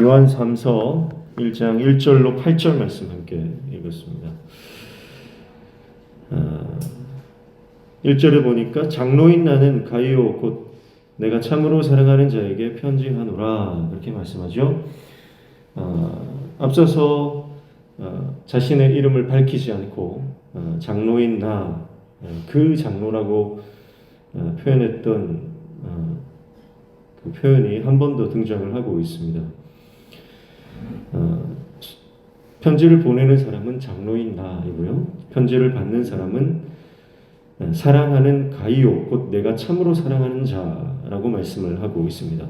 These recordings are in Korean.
요한 3서 1장 1절로 8절 말씀 함께 읽었습니다. 아, 1절에 보니까 장로인 나는 가이오 곧 내가 참으로 사랑하는 자에게 편지하노라 그렇게 말씀하죠. 아, 앞서서 아, 자신의 이름을 밝히지 않고 아, 장로인 나 그 장로라고 아, 표현했던 아, 그 표현이 한 번 더 등장을 하고 있습니다. 어, 편지를 보내는 사람은 장로인 나이고요. 편지를 받는 사람은 어, 사랑하는 가이오, 곧 내가 참으로 사랑하는 자라고 말씀을 하고 있습니다.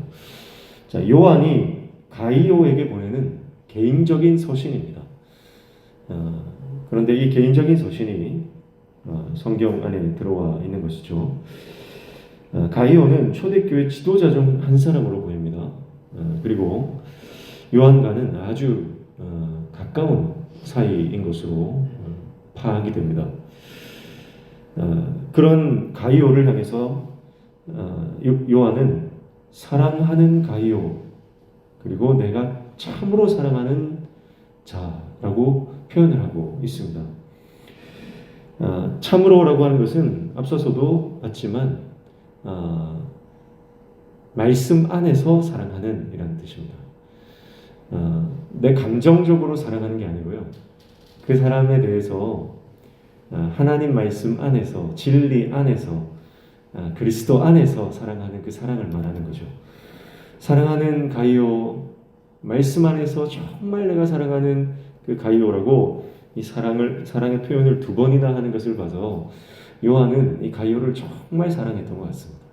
자, 요한이 가이오에게 보내는 개인적인 서신입니다. 어, 그런데 이 개인적인 서신이 어, 성경 안에 들어와 있는 것이죠. 어, 가이오는 초대교회 지도자 중 한 사람으로 보입니다. 어, 그리고 요한과는 아주 어, 가까운 사이인 것으로 어, 파악이 됩니다. 어, 그런 가이오를 향해서 어, 요- 요한은 사랑하는 가이오 그리고 내가 참으로 사랑하는 자라고 표현을 하고 있습니다. 어, 참으로라고 하는 것은 앞서서도 봤지만 어, 말씀 안에서 사랑하는 이라는 뜻입니다. 어, 내 감정적으로 사랑하는 게 아니고요. 그 사람에 대해서 어, 하나님 말씀 안에서 진리 안에서 어, 그리스도 안에서 사랑하는 그 사랑을 말하는 거죠. 사랑하는 가이오 말씀 안에서 정말 내가 사랑하는 그 가이오라고 이 사랑을 사랑의 표현을 두 번이나 하는 것을 봐서 요한은 이 가이오를 정말 사랑했던 것 같습니다.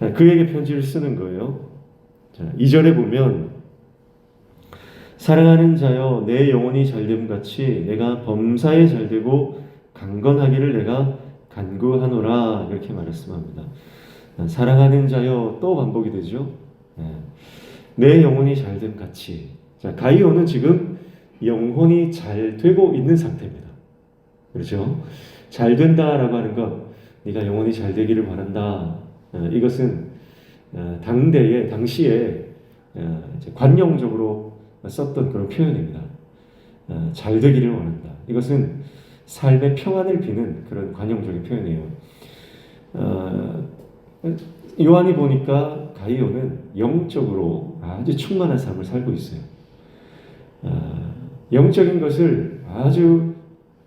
네. 그에게 편지를 쓰는 거예요. 자, 2절에 보면 사랑하는 자여 내 영혼이 잘됨 같이 내가 범사에 잘되고 강건하기를 내가 간구하노라 이렇게 말씀합니다. 사랑하는 자여 또 반복이 되죠. 네. 내 영혼이 잘됨 같이 자 가이오는 지금 영혼이 잘 되고 있는 상태입니다. 그렇죠? 잘 된다라고 하는 것 네가 영혼이 잘 되기를 바란다. 어, 이것은 어, 당대에 당시에 어, 관용적으로 썼던 그런 표현입니다. 어, 잘 되기를 원한다. 이것은 삶의 평안을 비는 그런 관용적인 표현이에요. 어, 요한이 보니까 가이오는 영적으로 아주 충만한 삶을 살고 있어요. 어, 영적인 것을 아주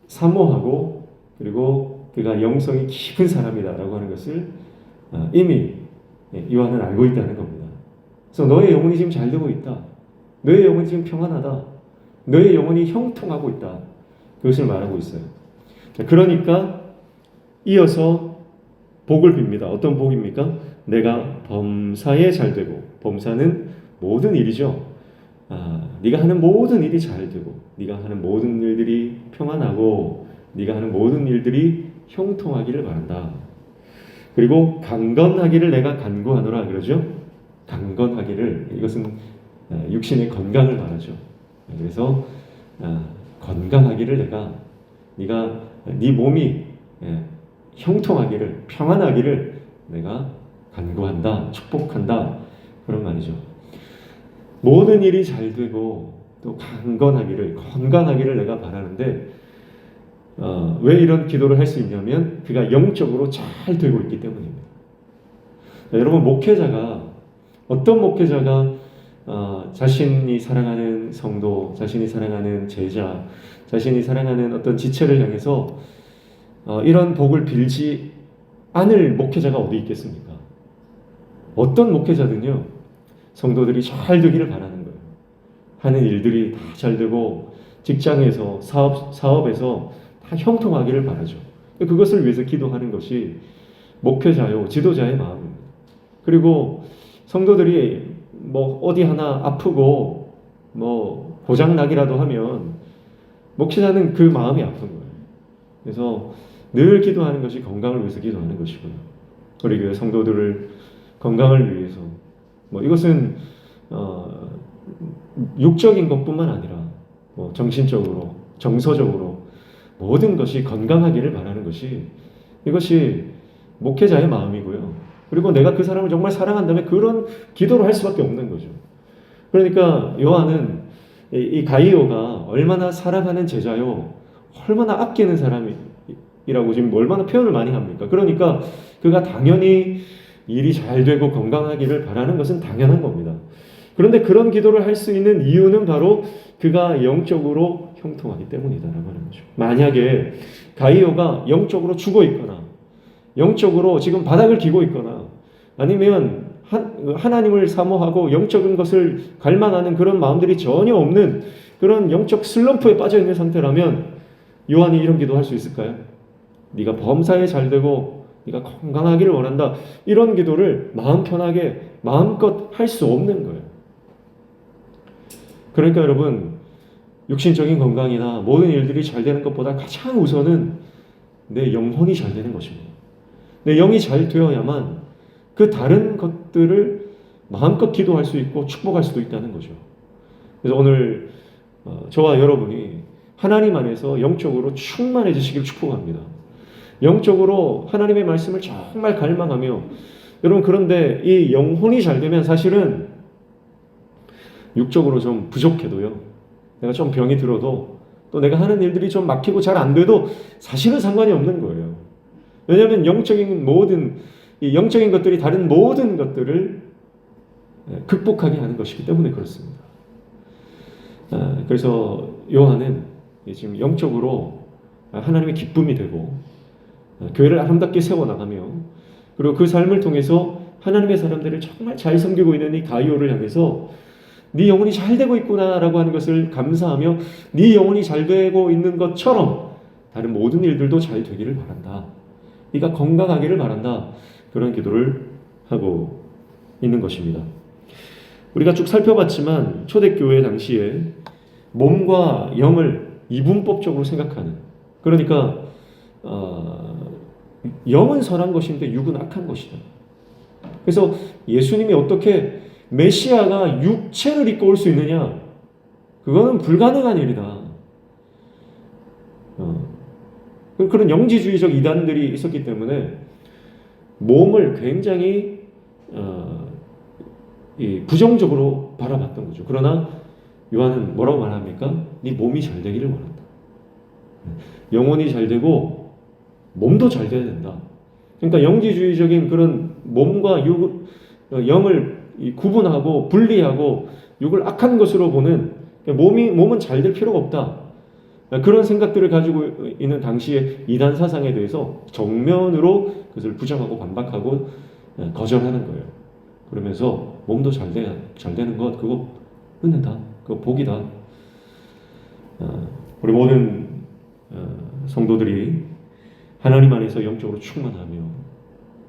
사모하고 그리고 그가 영성이 깊은 사람이다라고 하는 것을 어, 이미 예, 요한은 알고 있다는 겁니다. 그래서 너의 영혼이 지금 잘 되고 있다. 너의 영혼이 지금 평안하다. 너의 영혼이 형통하고 있다. 그것을 말하고 있어요. 자, 그러니까 이어서 복을 빕니다. 어떤 복입니까? 내가 범사에 잘 되고 범사는 모든 일이죠. 아, 네가 하는 모든 일이 잘 되고 네가 하는 모든 일들이 평안하고 네가 하는 모든 일들이 형통하기를 바란다. 그리고 강건하기를 내가 간구하노라 그러죠. 강건하기를 이것은 아, 육신의 건강을 말하죠. 그래서 아, 건강하기를 내가 네가 네 몸이 예, 형통하기를 평안하기를 내가 간구한다, 축복한다 그런 말이죠. 모든 일이 잘 되고 또 강건하기를 건강하기를 내가 바라는데 어, 왜 이런 기도를 할 수 있냐면 그가 영적으로 잘 되고 있기 때문입니다. 자, 여러분 목회자가 어떤 목회자가 어, 자신이 사랑하는 성도, 자신이 사랑하는 제자, 자신이 사랑하는 어떤 지체를 향해서 어, 이런 복을 빌지 않을 목회자가 어디 있겠습니까? 어떤 목회자든요 성도들이 잘 되기를 바라는 거예요. 하는 일들이 다 잘 되고 직장에서 사업 사업에서 다 형통하기를 바라죠. 그것을 위해서 기도하는 것이 목회자요 지도자의 마음입니다. 그리고 성도들이 뭐 어디 하나 아프고 뭐 고장 나기라도 하면 목회자는 그 마음이 아픈 거예요. 그래서 늘 기도하는 것이 건강을 위해서 기도하는 것이고요. 우리 교회 성도들을 건강을 위해서 뭐 이것은 어, 육적인 것뿐만 아니라 뭐 정신적으로 정서적으로 모든 것이 건강하기를 바라는 것이 이것이 목회자의 마음이고요. 그리고 내가 그 사람을 정말 사랑한다면 그런 기도를 할 수밖에 없는 거죠. 그러니까 요한은 이, 이 가이오가 얼마나 사랑하는 제자요, 얼마나 아끼는 사람이라고 지금 얼마나 표현을 많이 합니까? 그러니까 그가 당연히 일이 잘 되고 건강하기를 바라는 것은 당연한 겁니다. 그런데 그런 기도를 할 수 있는 이유는 바로 그가 영적으로 형통하기 때문이다라고 하는 거죠. 만약에 가이오가 영적으로 죽어 있거나 영적으로 지금 바닥을 기고 있거나 아니면 한, 하나님을 사모하고 영적인 것을 갈망하는 그런 마음들이 전혀 없는 그런 영적 슬럼프에 빠져 있는 상태라면 요한이 이런 기도 할 수 있을까요? 네가 범사에 잘 되고 네가 건강하기를 원한다. 이런 기도를 마음 편하게 마음껏 할 수 없는 거예요. 그러니까 여러분 육신적인 건강이나 모든 일들이 잘 되는 것보다 가장 우선은 내 영혼이 잘 되는 것입니다. 내 영이 잘 되어야만 그 다른 것들을 마음껏 기도할 수 있고 축복할 수도 있다는 거죠. 그래서 오늘 어, 저와 여러분이 하나님 안에서 영적으로 충만해지시길 축복합니다. 영적으로 하나님의 말씀을 정말 갈망하며 여러분 그런데 이 영혼이 잘 되면 사실은 육적으로 좀 부족해도요. 내가 좀 병이 들어도 또 내가 하는 일들이 좀 막히고 잘 안 돼도 사실은 상관이 없는 거예요. 왜냐하면 영적인 모든 이 영적인 것들이 다른 모든 것들을 예, 극복하게 하는 것이기 때문에 그렇습니다. 아, 그래서 요한은 지금 영적으로 하나님의 기쁨이 되고 아, 교회를 아름답게 세워나가며 그리고 그 삶을 통해서 하나님의 사람들을 정말 잘 섬기고 있는 이 가이오를 향해서 네 영혼이 잘 되고 있구나라고 하는 것을 감사하며 네 영혼이 잘 되고 있는 것처럼 다른 모든 일들도 잘 되기를 바란다. 네가 건강하기를 바란다. 그런 기도를 하고 있는 것입니다. 우리가 쭉 살펴봤지만 초대교회 당시에 몸과 영을 이분법적으로 생각하는 그러니까 어, 영은 선한 것인데 육은 악한 것이다. 그래서 예수님이 어떻게 메시아가 육체를 입고 올 수 있느냐? 그거는 불가능한 일이다. 어. 그런 영지주의적 이단들이 있었기 때문에 몸을 굉장히 어, 부정적으로 바라봤던 거죠. 그러나 요한은 뭐라고 말합니까? 네 몸이 잘 되기를 원한다. 영혼이 잘 되고 몸도 잘 돼야 된다. 그러니까 영지주의적인 그런 몸과 육, 어, 영을 구분하고 분리하고 육을 악한 것으로 보는 몸이 몸은 잘 될 필요가 없다. 그런 생각들을 가지고 있는 당시의 이단 사상에 대해서 정면으로 그것을 부정하고 반박하고 거절하는 거예요. 그러면서 몸도 잘, 돼, 잘 되는 것 그거 은혜다. 그거 복이다. 어, 우리 모든 어, 성도들이 하나님 안에서 영적으로 충만하며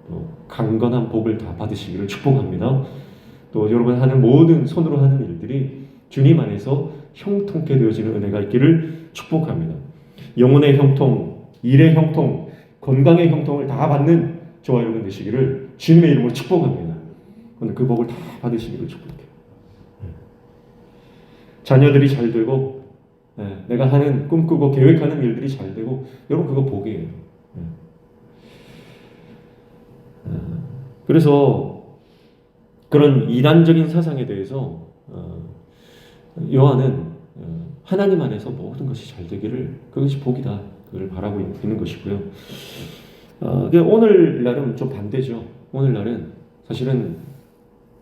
또 강건한 복을 다 받으시기를 축복합니다. 또 여러분 하는 모든 손으로 하는 일들이 주님 안에서 형통케 되어지는 은혜가 있기를 축복합니다. 영혼의 형통, 일의 형통, 건강의 형통을 다 받는 저와 여러분 되시기를 주님의 이름으로 축복합니다. 그 복을 다 받으시기를 축복해요. 네. 자녀들이 잘 되고 네, 내가 하는 꿈꾸고 계획하는 일들이 잘 되고 여러분 그거 복이에요. 네. 어, 그래서 그런 이단적인 사상에 대해서 어, 요한은 어, 하나님 안에서 모든 것이 잘 되기를 그것이 복이다 그걸 바라고 있는 것이고요. 어, 오늘날은 좀 반대죠. 오늘날은 사실은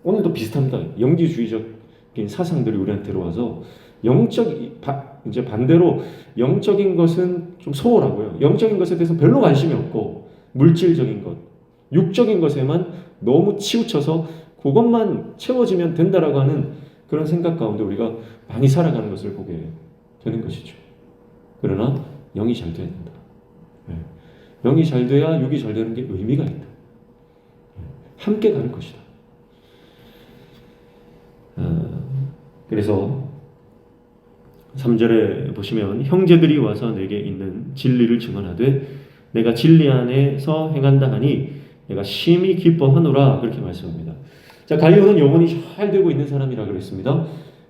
오늘도 비슷합니다. 영지주의적인 사상들이 우리한테 들어와서 영적 바, 이제 반대로 영적인 것은 좀 소홀하고요. 영적인 것에 대해서 별로 관심이 없고 물질적인 것, 육적인 것에만 너무 치우쳐서 그것만 채워지면 된다라고 하는 그런 생각 가운데 우리가 많이 살아가는 것을 보게 되는 것이죠. 그러나 영이 잘 돼야 된다. 네. 영이 잘 돼야 육이 잘 되는 게 의미가 있다. 네. 함께 가는 것이다. 아, 그래서 3절에 보시면 형제들이 와서 내게 있는 진리를 증언하되 내가 진리 안에서 행한다 하니 내가 심히 기뻐하노라 그렇게 말씀합니다. 자, 가이오는 영혼이 잘 되고 있는 사람이라 그랬습니다.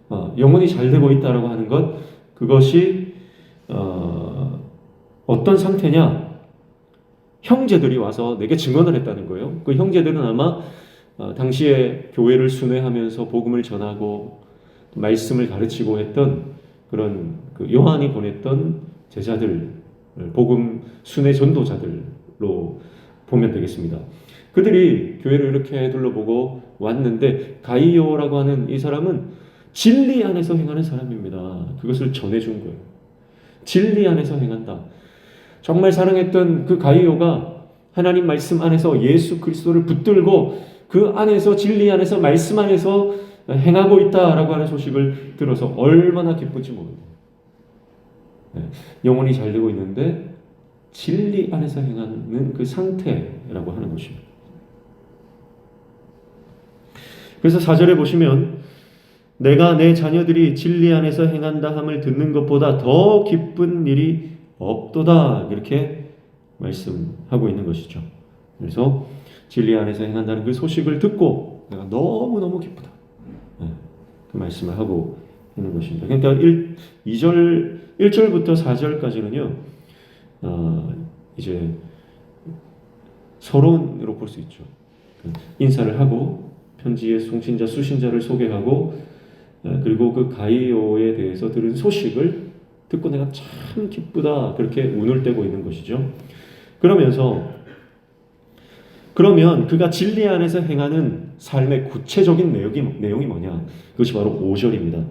어, 영혼이 잘 되고 있다라고 하는 것, 그것이 어, 어떤 상태냐? 형제들이 와서 내게 증언을 했다는 거예요. 그 형제들은 아마 어, 당시에 교회를 순회하면서 복음을 전하고 말씀을 가르치고 했던 그런 그 요한이 보냈던 제자들 복음 순회 전도자들로 보면 되겠습니다. 그들이 교회를 이렇게 둘러보고 왔는데 가이오라고 하는 이 사람은 진리 안에서 행하는 사람입니다. 그것을 전해준 거예요. 진리 안에서 행한다. 정말 사랑했던 그 가이오가 하나님 말씀 안에서 예수 그리스도를 붙들고 그 안에서 진리 안에서 말씀 안에서 행하고 있다라고 하는 소식을 들어서 얼마나 기쁜지 모릅니다. 네, 영혼이 잘 되고 있는데 진리 안에서 행하는 그 상태라고 하는 것입니다. 그래서 사절에 보시면 내가 내 자녀들이 진리 안에서 행한다 함을 듣는 것보다 더 기쁜 일이 없도다 이렇게 말씀하고 있는 것이죠. 그래서 진리 안에서 행한다는 그 소식을 듣고 내가 너무 너무 기쁘다. 네, 그 말씀을 하고 있는 것입니다. 그러니까 1, 2절 1절부터 4절까지는요. 어, 이제 서론으로 볼 수 있죠. 그 인사를 하고 편지의 송신자 수신자를 소개하고 어, 그리고 그 가이오에 대해서 들은 소식을 듣고 내가 참 기쁘다 그렇게 운을 떼고 있는 것이죠. 그러면서 그러면 그가 진리 안에서 행하는 삶의 구체적인 내용이, 내용이 뭐냐? 그것이 바로 5절입니다.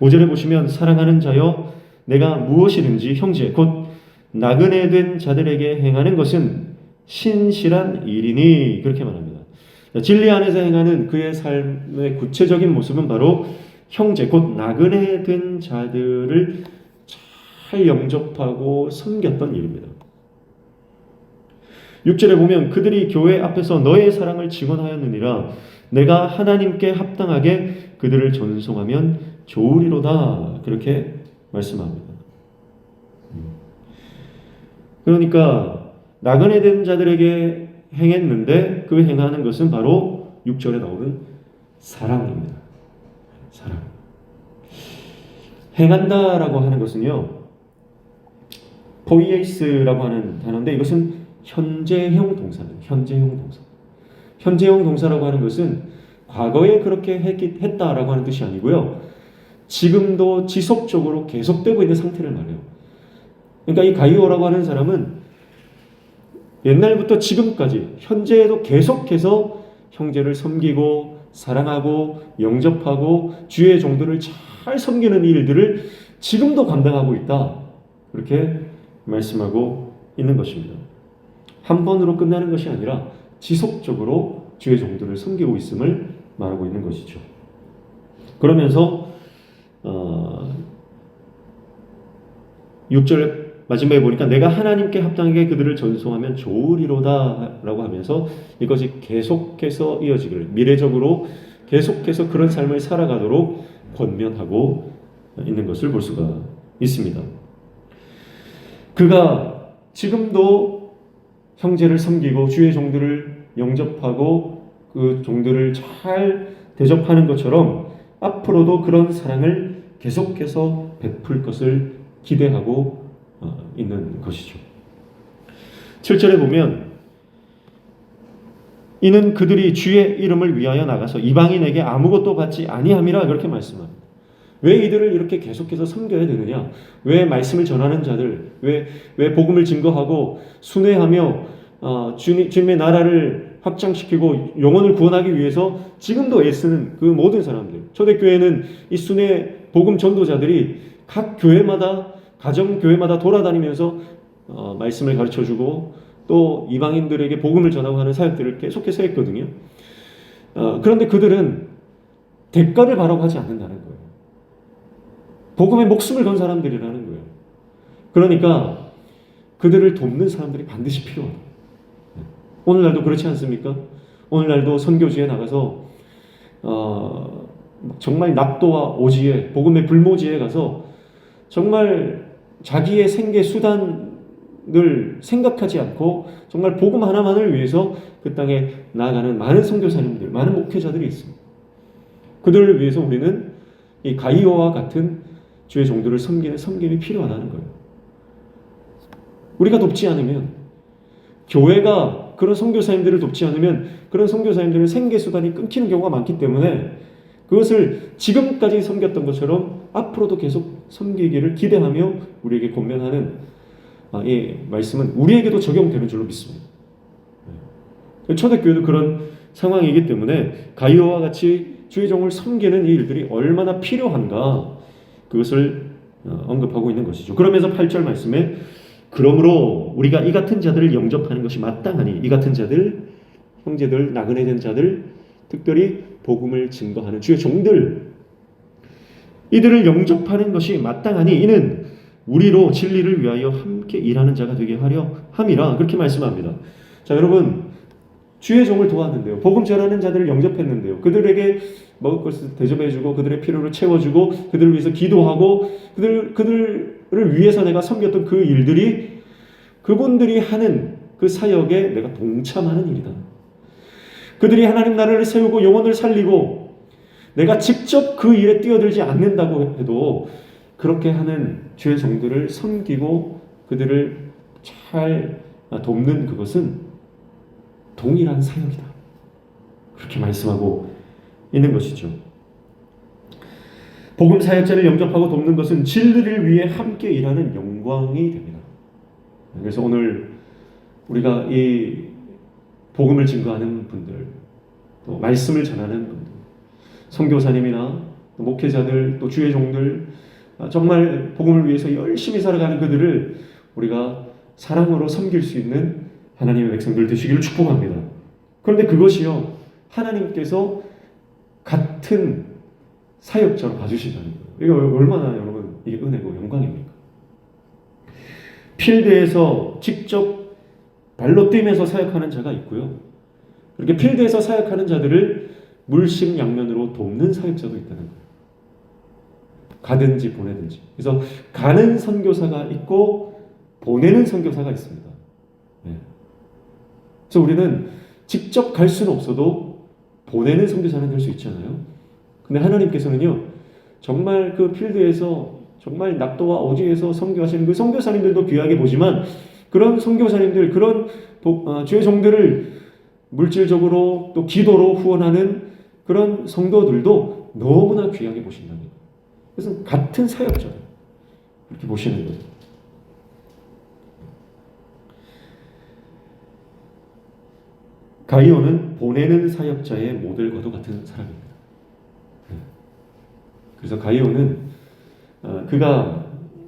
5절에 보시면 사랑하는 자여 내가 무엇이든지 형제 곧 나그네 된 자들에게 행하는 것은 신실한 일이니 그렇게 말합니다. 진리 안에서 행하는 그의 삶의 구체적인 모습은 바로 형제 곧 나그네 된 자들을 잘 영접하고 섬겼던 일입니다. 6절에 보면 그들이 교회 앞에서 너의 사랑을 직언하였느니라 내가 하나님께 합당하게 그들을 전송하면 좋으리로다 그렇게 말씀합니다. 그러니까 나그네 된 자들에게 행했는데 그 행하는 것은 바로 6절에 나오는 사랑입니다. 사랑. 행한다라고 하는 것은요. 포이에이스라고 하는 단어인데 이것은 현재형 동사입니다. 현재형 동사. 현재형 동사라고 하는 것은 과거에 그렇게 했기, 했다라고 하는 뜻이 아니고요. 지금도 지속적으로 계속되고 있는 상태를 말해요. 그러니까 이 가이오라고 하는 사람은 옛날부터 지금까지 현재에도 계속해서 형제를 섬기고 사랑하고 영접하고 주의 종들을 잘 섬기는 일들을 지금도 감당하고 있다. 그렇게 말씀하고 있는 것입니다. 한 번으로 끝나는 것이 아니라 지속적으로 주의 종들을 섬기고 있음을 말하고 있는 것이죠. 그러면서 어, 6절 마지막에 보니까 내가 하나님께 합당하게 그들을 전송하면 좋으리로다라고 하면서 이것이 계속해서 이어지기를 미래적으로 계속해서 그런 삶을 살아가도록 권면하고 있는 것을 볼 수가 있습니다. 그가 지금도 형제를 섬기고 주의 종들을 영접하고 그 종들을 잘 대접하는 것처럼 앞으로도 그런 사랑을 계속해서 베풀 것을 기대하고 어, 있는 것이죠. 7절에 보면 이는 그들이 주의 이름을 위하여 나가서 이방인에게 아무것도 받지 아니함이라 그렇게 말씀합니다. 왜 이들을 이렇게 계속해서 섬겨야 되느냐? 왜 말씀을 전하는 자들, 왜, 왜 복음을 증거하고 순회하며 어, 주님, 주님의 나라를 확장시키고 영혼을 구원하기 위해서 지금도 애쓰는 그 모든 사람들. 초대교회는 이 순회 복음 전도자들이 각 교회마다 가정 교회마다 돌아다니면서 어, 말씀을 가르쳐 주고 또 이방인들에게 복음을 전하고 하는 사역들을 계속해서 했거든요. 어, 그런데 그들은 대가를 바라고 하지 않는다는 거예요. 복음에 목숨을 건 사람들이라는 거예요. 그러니까 그들을 돕는 사람들이 반드시 필요하다. 오늘날도 그렇지 않습니까? 오늘날도 선교지에 나가서 어, 정말 낙도와 오지에 복음의 불모지에 가서 정말 자기의 생계 수단을 생각하지 않고 정말 복음 하나만을 위해서 그 땅에 나아가는 많은 선교사님들, 많은 목회자들이 있습니다. 그들을 위해서 우리는 이 가이오와 같은 주의 종들을 섬기는 섬김이 필요하다는 거예요. 우리가 돕지 않으면 교회가 그런 선교사님들을 돕지 않으면 그런 선교사님들은 생계 수단이 끊기는 경우가 많기 때문에 그것을 지금까지 섬겼던 것처럼 앞으로도 계속 섬기기를 기대하며 우리에게 권면하는 아, 이 말씀은 우리에게도 적용되는 줄로 믿습니다. 네. 초대교회도 그런 상황이기 때문에 가이오와 같이 주의 종을 섬기는 이 일들이 얼마나 필요한가 그것을 어, 언급하고 있는 것이죠. 그러면서 8절 말씀에 그러므로 우리가 이 같은 자들을 영접하는 것이 마땅하니 이 같은 자들 형제들 나그네 된 자들 특별히 복음을 증거하는 주의 종들 이들을 영접하는 것이 마땅하니 이는 우리로 진리를 위하여 함께 일하는 자가 되게 하려 함이라 그렇게 말씀합니다. 자 여러분 주의 종을 도왔는데요. 복음 전하는 자들을 영접했는데요. 그들에게 먹을 것을 대접해주고 그들의 필요를 채워주고 그들을 위해서 기도하고 그들 그들을 위해서 내가 섬겼던 그 일들이 그분들이 하는 그 사역에 내가 동참하는 일이다. 그들이 하나님 나라를 세우고 영혼을 살리고 내가 직접 그 일에 뛰어들지 않는다고 해도 그렇게 하는 주의 종들을 섬기고 그들을 잘 돕는 그것은 동일한 사역이다. 그렇게 말씀하고 있는 것이죠. 복음 사역자를 영접하고 돕는 것은 진리를 위해 함께 일하는 영광이 됩니다. 그래서 오늘 우리가 이 복음을 증거하는 분들, 또 말씀을 전하는 분들, 선교사님이나 목회자들, 또 주의 종들, 아, 정말 복음을 위해서 열심히 살아가는 그들을 우리가 사랑으로 섬길 수 있는 하나님의 백성들 되시기를 축복합니다. 그런데 그것이요, 하나님께서 같은 사역자로 봐주신다는 거예요. 이거 얼마나 여러분 이게 은혜고 영광입니까? 필드에서 직접 발로 뛰면서 사역하는 자가 있고요. 그렇게 필드에서 사역하는 자들을 물심 양면으로 돕는 사역자도 있다는 거예요. 가든지 보내든지. 그래서 가는 선교사가 있고 보내는 선교사가 있습니다. 네. 그래서 우리는 직접 갈 수는 없어도 보내는 선교사는 될 수 있잖아요. 근데 하나님께서는요, 정말 그 필드에서 정말 낙도와 어디에서 선교하시는 그 선교사님들도 귀하게 보지만 그런 선교사님들, 그런 어, 주의 종들을 물질적으로 또 기도로 후원하는 그런 성도들도 너무나 귀하게 보신다는 거예요. 그래서 같은 사역자 이렇게 보시는 거예요. 가이오는 보내는 사역자의 모델과도 같은 사람입니다. 네. 그래서 가이오는 어, 그가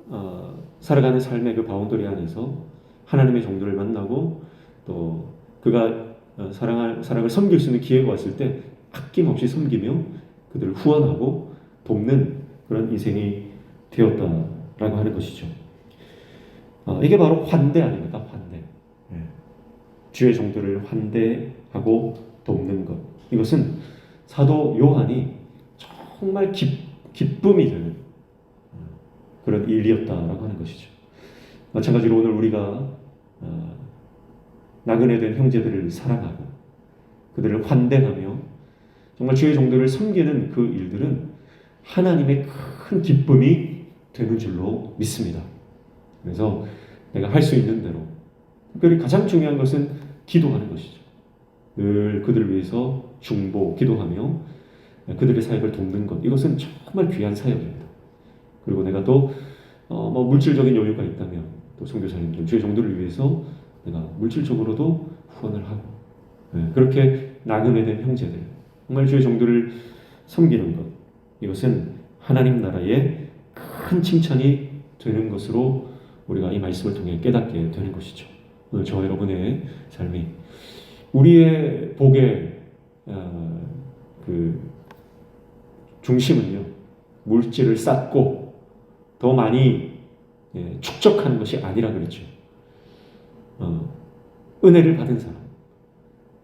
어, 살아가는 삶의 그 바운더리 안에서 하나님의 종들을 만나고 또 그가 어, 사랑할 사랑을 섬길 수 있는 기회가 왔을 때 아낌없이 섬기며 그들을 후원하고 돕는 그런 인생이 되었다라고 하는 것이죠. 이게 바로 환대 아닙니까? 환대. 네. 주의 종들을 환대하고 돕는 것. 이것은 사도 요한이 정말 기, 기쁨이 되는 그런 일이었다라고 하는 것이죠. 마찬가지로 오늘 우리가 어, 나그네 된 형제들을 사랑하고 그들을 환대하며 정말 주의 종들을 섬기는 그 일들은 하나님의 큰 기쁨이 되는 줄로 믿습니다. 그래서 내가 할 수 있는 대로 특별히 가장 중요한 것은 기도하는 것이죠. 늘 그들을 위해서 중보, 기도하며 그들의 사역을 돕는 것 이것은 정말 귀한 사역입니다. 그리고 내가 또 어, 뭐 물질적인 여유가 있다면 또 선교사님들 주의 종들을 위해서 내가 물질적으로도 후원을 하고 네, 그렇게 나그네 된 형제들 정말 주의 종들을 섬기는 것 이것은 하나님 나라의 큰 칭찬이 되는 것으로 우리가 이 말씀을 통해 깨닫게 되는 것이죠. 오늘 저 여러분의 삶이 우리의 복의 어, 그 중심은요 물질을 쌓고 더 많이 예, 축적하는 것이 아니라 그랬죠. 어, 은혜를 받은 사람,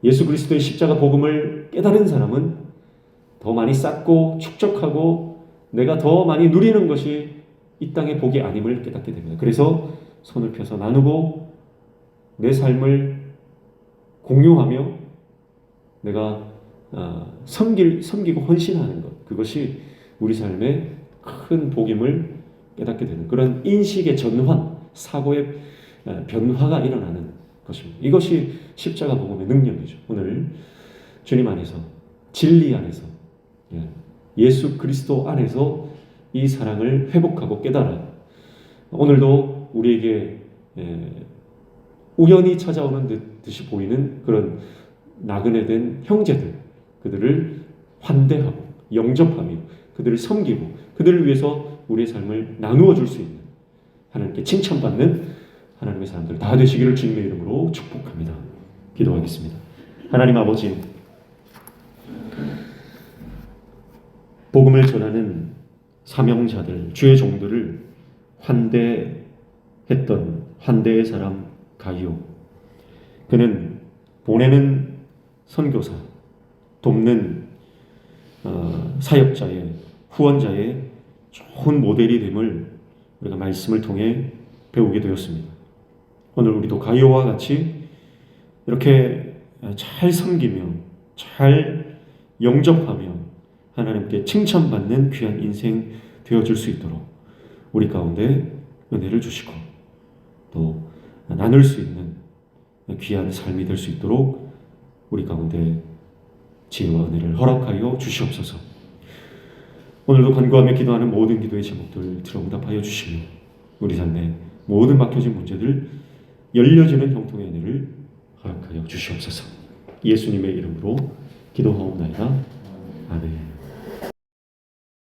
예수 그리스도의 십자가 복음을 깨달은 사람은 더 많이 쌓고 축적하고 내가 더 많이 누리는 것이 이 땅의 복이 아님을 깨닫게 됩니다. 그래서 손을 펴서 나누고 내 삶을 공유하며 내가 어, 섬길, 섬기고 헌신하는 것 그것이 우리 삶의 큰 복임을 깨닫게 되는 그런 인식의 전환, 사고의 어, 변화가 일어나는 것입니다. 이것이 십자가 복음의 능력이죠. 오늘 주님 안에서 진리 안에서 예, 예수 그리스도 안에서 이 사랑을 회복하고 깨달아 오늘도 우리에게 에, 우연히 찾아오는 듯- 듯이 보이는 그런 나그네 된 형제들 그들을 환대하고 영접하며 그들을 섬기고 그들을 위해서 우리의 삶을 나누어 줄 수 있는 하나님께 칭찬받는 하나님의 사람들 다 되시기를 주님의 이름으로 축복합니다. 기도하겠습니다. 하나님 아버지 복음을 전하는 사명자들 주의 종들을 환대했던 환대의 사람 가이오 그는 보내는 선교사 돕는 어, 사역자의 후원자의 좋은 모델이 됨을 우리가 말씀을 통해 배우게 되었습니다. 오늘 우리도 가이오와 같이 이렇게 잘 섬기며 잘 영접하며 하나님께 칭찬받는 귀한 인생 되어줄 수 있도록 우리 가운데 은혜를 주시고 또 나눌 수 있는 귀한 삶이 될 수 있도록 우리 가운데 지혜와 은혜를 허락하여 주시옵소서. 오늘도 간구하며 기도하는 모든 기도의 제목들 들어응답하여 주시며 우리 삶의 모든 막혀진 문제들 열려지는 형통의 은혜를 허락하여 주시옵소서. 예수님의 이름으로 기도하옵나이다. 아멘.